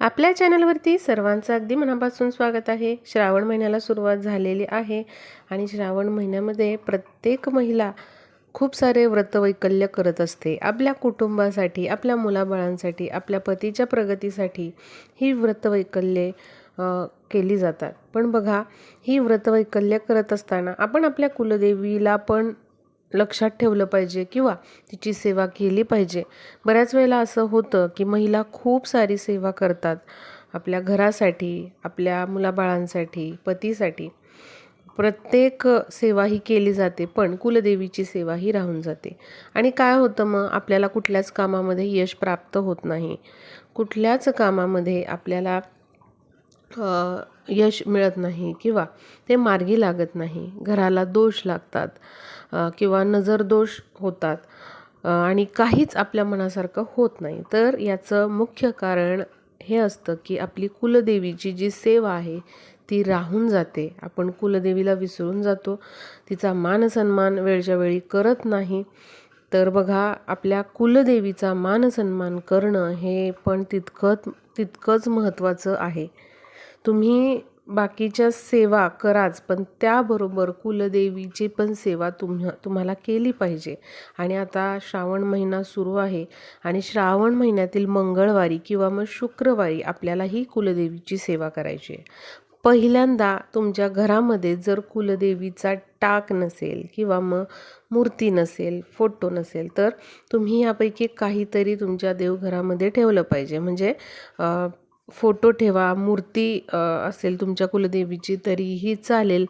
आपल्या चॅनलवरती सर्वांचं अगदी मनापासून स्वागत आहे. श्रावण महिन्याला सुरुवात झालेली आहे आणि श्रावण महिन्यामध्ये प्रत्येक महिला खूप सारे व्रतवैकल्य करत असते. आपल्या कुटुंबासाठी आपल्या मुलाबाळांसाठी आपल्या पतीच्या प्रगतीसाठी ही व्रतवैकल्ये केली जातात. पण बघा ही व्रतवैकल्य करत असताना आपण आपल्या कुलदेवीला पण लक्षात ठेवलं पाहिजे किंवा तिची सेवा केली पाहिजे. बऱ्याच वेळेला असं होतं की महिला खूप सारी सेवा करतात. आपल्या घरासाठी आपल्या मुलाबाळांसाठी पतीसाठी. प्रत्येक सेवा ही केली जाते पण कुलदेवीची सेवा ही राहून जाते. आणि काय होतं मग? आपल्याला कुठल्याच कामामध्ये यश प्राप्त होत नाही. कुठल्याच कामामध्ये आपल्याला यश मिळत नाही किंवा ते मार्गी लागत नाही. घराला दोष लागतात किंवा नजर दोष होतात आणि काहीच आपल्या मनासारखं होत नाही. तर याचं मुख्य कारण हे असतं की आपली कुलदेवीची जी सेवा आहे ती राहून जाते. आपण कुलदेवीला विसरून जातो. तिचा मान सन्मान वेळच्या वेळी करत नाही. तर बघा आपल्या कुलदेवीचा मान सन्मान करणं हे पण तितकंच तितकंच महत्त्वाचं आहे. तुम्ही बाकीच्या सेवा कराच पण त्याबरोबर कुलदेवीची पण सेवा तुम्ह तुम्हाला केली पाहिजे. आणि आता श्रावण महिना सुरू आहे आणि श्रावण महिन्यातील मंगळवारी किंवा मग शुक्रवारी आपल्याला ही कुलदेवीची सेवा करायची आहे. पहिल्यांदा तुमच्या घरामध्ये जर कुलदेवीचा टाक नसेल किंवा मग मूर्ती नसेल फोटो नसेल तर तुम्ही यापैकी काहीतरी तुमच्या देवघरामध्ये ठेवलं पाहिजे. म्हणजे फोटो ठेवा मूर्ती असेल तुमच्या कुलदेवीची तरीही चालेल.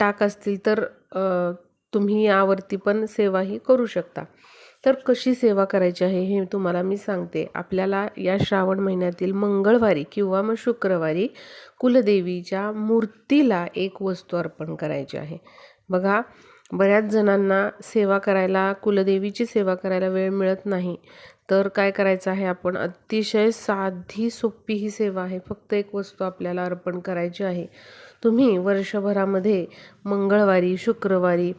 टाक असतील तर तुम्ही यावरती पण सेवा ही करू शकता. तर कशी सेवा करायची आहे हे तुम्हाला मी सांगते. आपल्याला या श्रावण महिन्यातील मंगळवारी किंवा मग शुक्रवारी कुलदेवीच्या मूर्तीला एक वस्तू अर्पण करायची आहे. बघा बऱ्याच जणांना सेवा करायला कुलदेवीची सेवा करायला वेळ मिळत नाही. तर काय करायचं आहे आपण? अतिशय साधी सोपी ही सेवा आहे. फक्त एक वस्तू आपल्याला अर्पण करायची आहे. तुम्ही वर्षभरामध्ये मंगळवारी शुक्रवारी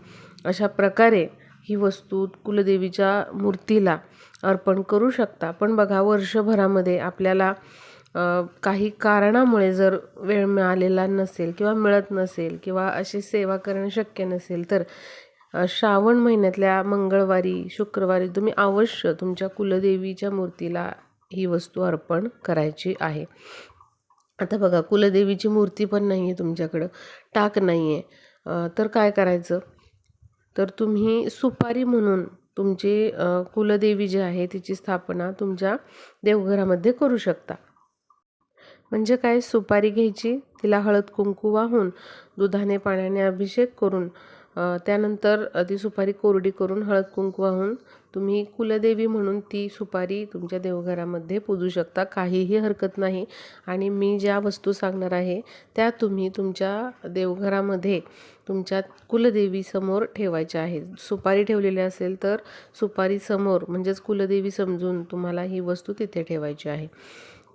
अशा प्रकारे ही वस्तू कुलदेवीच्या मूर्तीला अर्पण करू शकता. पण बघा वर्षभरामध्ये आपल्याला काही कारणामुळे जर वेळ मिळालेला नसेल किंवा मिळत नसेल किंवा अशी सेवा करणं शक्य नसेल तर श्रावण महिन्यातल्या मंगळवारी शुक्रवारी तुम्ही अवश्य तुमच्या कुलदेवीच्या मूर्तीला ही वस्तू अर्पण करायची आहे. आता बघा कुलदेवीची मूर्ती पण नाही आहे तुमच्याकडं टाक नाही आहे तर काय करायचं? तर तुम्ही सुपारी म्हणून तुमची कुलदेवी जी आहे तिची स्थापना तुमच्या देवघरामध्ये करू शकता. म्हणजे काय? सुपारी घ्यायची तिला हळद कुंकू वाहून दुधाने पाण्याने अभिषेक करून त्यानंतर ती सुपारी कोरडी करून हळद कुंकू वाहून तुम्ही कुलदेवी म्हणून ती सुपारी तुमच्या देवघरामध्ये पूजू शकता. काहीही हरकत नाही. आणि मी ज्या वस्तू सांगणार आहे त्या तुम्ही तुमच्या देवघरामध्ये तुमच्या कुलदेवीसमोर ठेवायच्या आहेत. सुपारी ठेवलेली असेल तर सुपारीसमोर म्हणजेच कुलदेवी समजून तुम्हाला ही वस्तू तिथे ठेवायची आहे.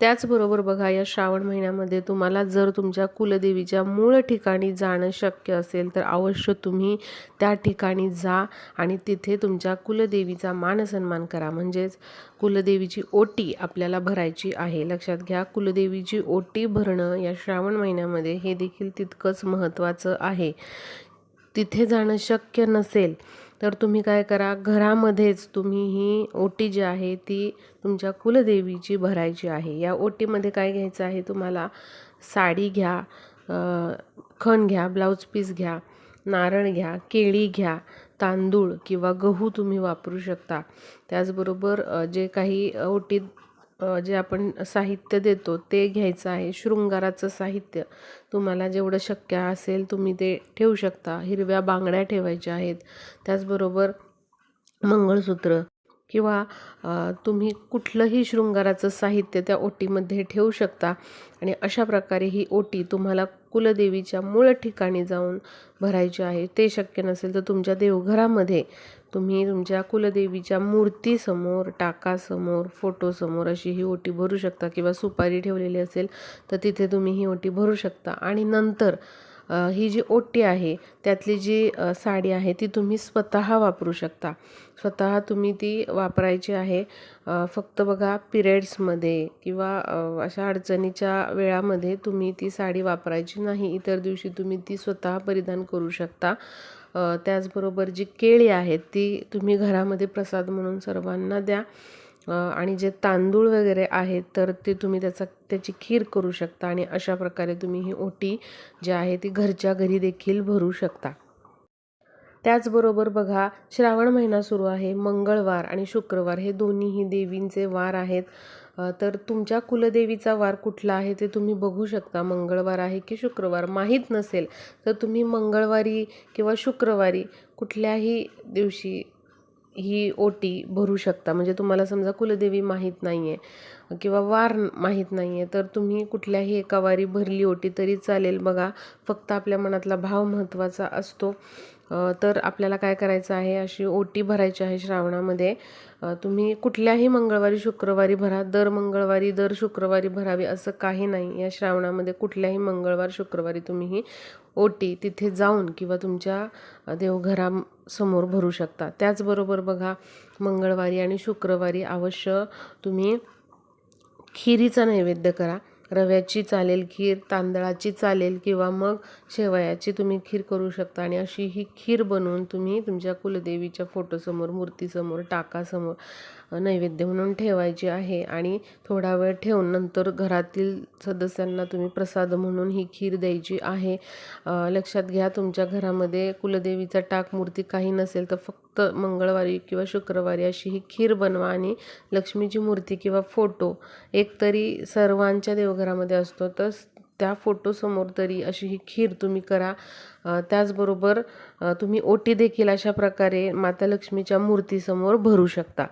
त्याचबरोबर बघा या श्रावण महिन्यामध्ये तुम्हाला जर तुमच्या कुलदेवीच्या मूळ ठिकाणी जाणं शक्य असेल तर अवश्य तुम्ही त्या ठिकाणी जा आणि तिथे तुमच्या कुलदेवीचा मानसन्मान करा. म्हणजेच कुलदेवीची ओटी आपल्याला भरायची आहे. लक्षात घ्या कुलदेवीची ओटी भरणं या श्रावण महिन्यामध्ये हे देखील तितकंच महत्त्वाचं आहे. तिथे जाणं शक्य नसेल तर तुम्ही काय करा घरामध्येच तुम्ही ही ओटी जी आहे ती तुमच्या कुलदेवीची भरायची आहे. या ओटीमध्ये काय घ्यायचं आहे तुम्हाला? साडी घ्या खण घ्या ब्लाऊज पीस घ्या नारळ घ्या केळी घ्या तांदूळ किंवा गहू तुम्ही वापरू शकता. त्याचबरोबर जे काही ओटीत जे आपण साहित्य देतो ते घ्यायचं आहे. शृंगाराचं साहित्य. तुम्हाला जेवढं शक्य असेल तुम्ही ते ठेवू शकता. हिरव्या बांगड्या ठेवायच्या आहेत. त्याचबरोबर मंगळसूत्र किंवा तुम्ही कुठलंही शृंगाराचं साहित्य त्या ओटीमध्ये ठेवू शकता. आणि अशा प्रकारे ही ओटी तुम्हाला कुलदेवीच्या मूळ ठिकाणी जाऊन भरायची आहे. ते शक्य नसेल तर तुमच्या देवघरामध्ये तुम्ही तुमच्या कुलदेवीच्या मूर्तीसमोर टाकासमोर फोटोसमोर अशी ही ओटी भरू शकता किंवा सुपारी ठेवलेली असेल तर तिथे तुम्ही ही ओटी भरू शकता. आणि नंतर ही जी ओटी आहे त्यातली जी साडी आहे ती तुम्ही स्वतः वापरू शकता. स्वतः तुम्ही ती वापरायची आहे फक्त बघा पिरियड्समध्ये किंवा अशा अडचणीच्या वेळामध्ये तुम्ही ती साडी वापरायची नाही इतर दिवशी तुम्ही ती स्वतः परिधान करू शकता. त्याचबरोबर जी केळी आहेत ती तुम्ही घरामध्ये प्रसाद म्हणून सर्वांना द्या. आणि जे तांदूळ वगैरे आहेत तर ते तुम्ही त्याचा त्याची खीर करू शकता आणि अशा प्रकारे तुम्ही ही ओटी जी आहे ती घरच्या घरी देखील भरू शकता. त्याचबरोबर बघा श्रावण महिना सुरू आहे मंगळवार आणि शुक्रवार हे दोन्हीही देवींचे वार आहेत. तर तुमच्या कुलदेवीचा वार कुठला आहे ते तुम्ही बघू शकता. मंगळवार आहे की शुक्रवार माहीत नसेल तर तुम्ही मंगळवारी किंवा शुक्रवारी कुठल्याही दिवशी ही ओटी भरू शकता. म्हणजे तुम्हाला समजा कुलदेवी माहीत नाही आहे किंवा वार माहीत नाही आहे तर तुम्ही कुठल्याही एका वारी भरली ओटी तरी चालेल. बघा फक्त आपल्या मनातला भाव महत्त्वाचा असतो. तर आपल्याला काय करायचं आहे? अशी ओटी भरायची आहे श्रावणामध्ये. तुम्ही कुठल्याही मंगळवारी शुक्रवारी भरा. दर मंगळवारी दर शुक्रवारी भरावी असं काही नाही. या श्रावणामध्ये कुठल्याही मंगळवार शुक्रवारी तुम्ही ही ओटी तिथे जाऊन किंवा तुमच्या देवघरासमोर भरू शकता. त्याचबरोबर बघा मंगळवारी आणि शुक्रवारी अवश्य तुम्ही खिरीचा नैवेद्य करा. रव्याची चालेल खीर तांदळाची चालेल किंवा मग शेवयाची तुम्ही खीर करू शकता. आणि अशी ही खीर बनवून तुम्ही तुमच्या कुलदेवीच्या फोटोसमोर मूर्तीसमोर टाकासमोर नैवेद्य म्हणून ठेवायची आहे आणि थोडा वेळ ठेवून नंतर घरातील सदस्यांना तुम्ही प्रसाद म्हणून ही खीर द्यायची आहे. लक्षात घ्या तुमच्या घरामध्ये कुलदेवीचा टाक मूर्ती काही नसेल तर फक्त मंगळवारी किंवा शुक्रवारी अशी ही खीर बनवा आणि लक्ष्मीची मूर्ती किंवा फोटो एक तरी सर्वांच्या देवघरामध्ये असतो तर त्या फोटोसमोर तरी अशी ही खीर तुम्ही करा. त्याचबरोबर तुम्ही ओटी देखील अशा प्रकारे माता लक्ष्मीच्या मूर्तीसमोर भरू शकता.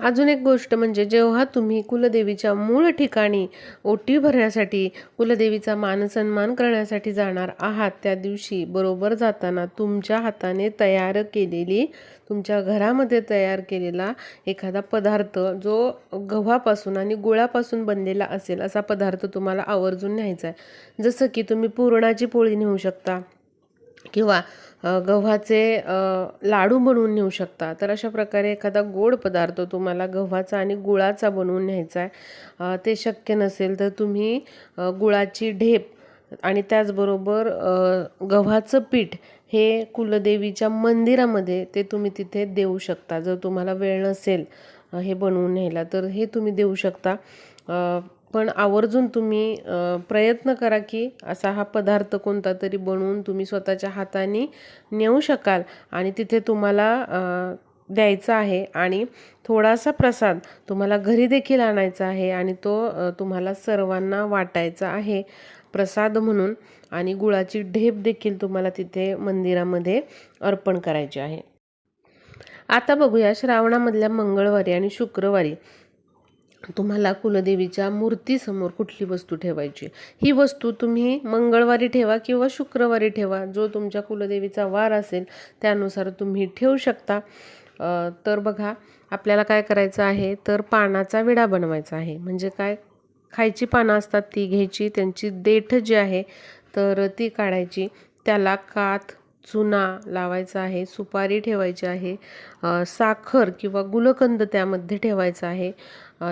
अजून एक गोष्ट म्हणजे जेव्हा तुम्ही कुलदेवीच्या मूळ ठिकाणी ओटी भरण्यासाठी कुलदेवीचा मानसन्मान करण्यासाठी जाणार आहात त्या दिवशी बरोबर जाताना तुमच्या हाताने तयार केलेली तुमच्या घरामध्ये तयार केलेला एखादा पदार्थ जो गव्हापासून आणि गुळापासून बनलेला असेल असा पदार्थ तुम्हाला आवर्जून न्यायचा आहे. जसं की तुम्ही पुरणाची पोळी नेऊ शकता. किंवा गव्हाचे लाडू बनवून नेऊ शकता. तर अशा प्रकारे एखादा गोड पदार्थ तुम्हाला गव्हाचा आणि गुळाचा बनवून न्यायचा आहे ते शक्य नसेल तर तुम्ही गुळाची ढेप आणि त्याचबरोबर गव्हाचं पीठ हे कुलदेवीच्या मंदिरामध्ये ते तुम्ही तिथे देऊ शकता. जर तुम्हाला वेळ नसेल हे बनवून न्यायला तर हे तुम्ही देऊ शकता. पण आवर्जून तुम्ही प्रयत्न करा की असा हा पदार्थ कोणता तरी बनवून तुम्ही स्वतःच्या हाताने नेऊ शकाल आणि तिथे तुम्हाला द्यायचा आहे आणि थोडासा प्रसाद तुम्हाला घरी देखील आणायचा आहे आणि तो तुम्हाला सर्वांना वाटायचा आहे. प्रसाद म्हणून आणि गुळाची ढेप देखील तुम्हाला तिथे मंदिरामध्ये अर्पण करायची आहे. आता बघूया श्रावणामधल्या मंगळवारी आणि शुक्रवारी. तुम्हाला कुलदेवीच्या मूर्तीसमोर कुठली वस्तू ठेवायची? ही वस्तू तुम्ही मंगळवारी ठेवा किंवा शुक्रवारी ठेवा. जो तुमच्या कुलदेवीचा वार असेल त्यानुसार तुम्ही ठेवू शकता. तर बघा आपल्याला काय करायचं आहे? तर पानाचा विडा बनवायचा आहे. म्हणजे काय? खायची पानं असतात ती घ्यायची. त्यांची देठ जी आहे तर ती काढायची. त्याला काथ चुना लावायचा आहे सुपारी ठेवायची आहे साखर किंवा गुलकंद त्यामध्ये ठेवायचा आहे.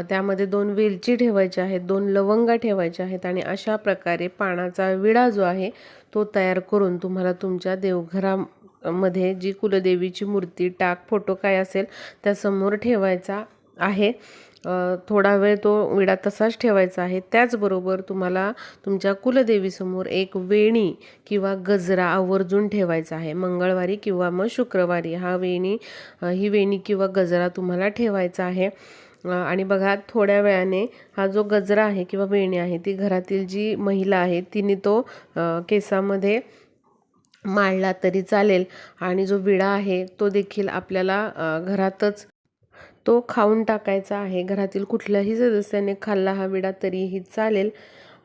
त्यामध्ये दोन वेलची ठेवायच्या आहेत दोन लवंगा ठेवायच्या आहेत आणि अशा प्रकारे पानाचा विडा जो आहे तो तयार करून तुम्हाला तुमच्या देवघरामध्ये जी कुलदेवीची मूर्ती टाक फोटो काय असेल त्यासमोर ठेवायचा आहे. थोडा वेळ तो विडा तसाच ठेवायचा आहे. त्याचबरोबर तुम्हाला तुमच्या कुलदेवीसमोर एक वेणी किंवा गजरा आवर्जून ठेवायचा आहे. मंगळवारी किंवा मग शुक्रवारी हा वेणी ही वेणी किंवा गजरा तुम्हाला ठेवायचा आहे. आणि बघा थोड्या वेळाने हा जो गजरा आहे किंवा वेणी आहे ती घरातील जी महिला आहे तिने तो केसामध्ये माळला तरी चालेल. आणि जो विडा आहे तो देखील आपल्याला घरातच तो खाऊन टाकायचा आहे. घरातील कुठल्याही सदस्याने खाल्ला हा विडा तरीही चालेल.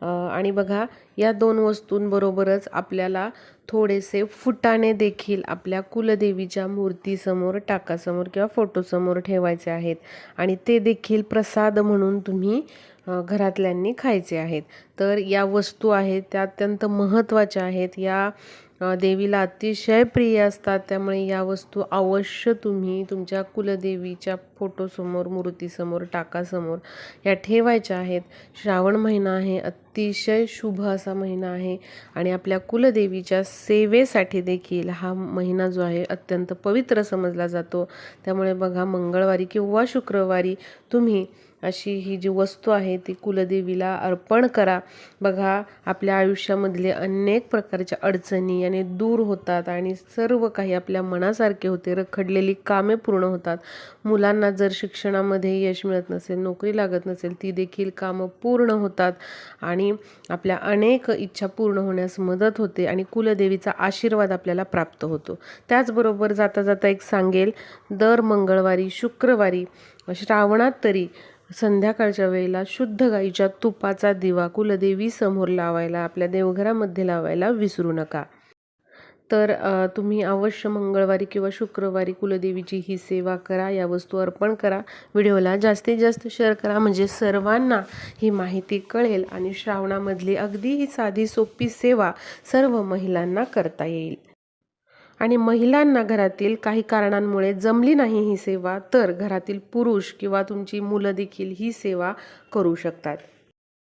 आणि बघा या दोन वस्तूंबरोबरच आपल्याला थोडेसे फुटाणे देखील आपल्या कुलदेवीच्या मूर्तीसमोर टाकासमोर किंवा फोटोसमोर ठेवायचे आहेत. आणि ते देखील प्रसाद म्हणून तुम्ही घरातल्यांनी खायचे आहेत. तर या वस्तू आहेत त्या अत्यंत महत्त्वाच्या आहेत. या देवीला अतिशय प्रिय असतात. त्यामुळे या वस्तू अवश्य तुम्ही तुमच्या कुलदेवीच्या फोटोसमोर मूर्तीसमोर टाकासमोर या ठेवायच्या आहेत. श्रावण महिना आहे अतिशय शुभ असा महिना आहे. आणि आपल्या कुलदेवीच्या सेवेसाठी देखील हा महिना जो आहे अत्यंत पवित्र समजला जातो. त्यामुळे बघा मंगळवारी किंवा शुक्रवारी तुम्ही अशी ही जी वस्तू आहे ती कुलदेवीला अर्पण करा. बघा आपल्या आयुष्यामधले अनेक प्रकारच्या अडचणी याने दूर होतात आणि सर्व काही आपल्या मनासारखे होते. रखडलेली कामे पूर्ण होतात. मुलांना जर शिक्षणामध्ये यश मिळत नसेल नोकरी लागत नसेल ती देखील कामं पूर्ण होतात. आणि आपल्या अनेक इच्छा पूर्ण होण्यास मदत होते आणि कुलदेवीचा आशीर्वाद आपल्याला प्राप्त होतो. त्याचबरोबर जाता जाता एक सांगेल दर मंगळवारी शुक्रवारी श्रावणात तरी संध्याकाळच्या वेळेला शुद्ध गाईच्या तुपाचा दिवा कुलदेवी समोर लावायला आपल्या देवघरामध्ये लावायला विसरू नका. तर तुम्ही अवश्य मंगळवारी किंवा शुक्रवारी कुलदेवीची ही सेवा करा या वस्तू अर्पण करा. व्हिडिओला जास्तीत जास्त शेअर करा म्हणजे सर्वांना ही माहिती कळेल आणि श्रावणामधली अगदी ही साधी सोपी सेवा सर्व महिलांना करता येईल. आणि महिलांना घरातील काही कारणांमुळे जमली नाही ही सेवा तर घरातील पुरुष किंवा तुमची मुलं देखील ही सेवा करू शकतात.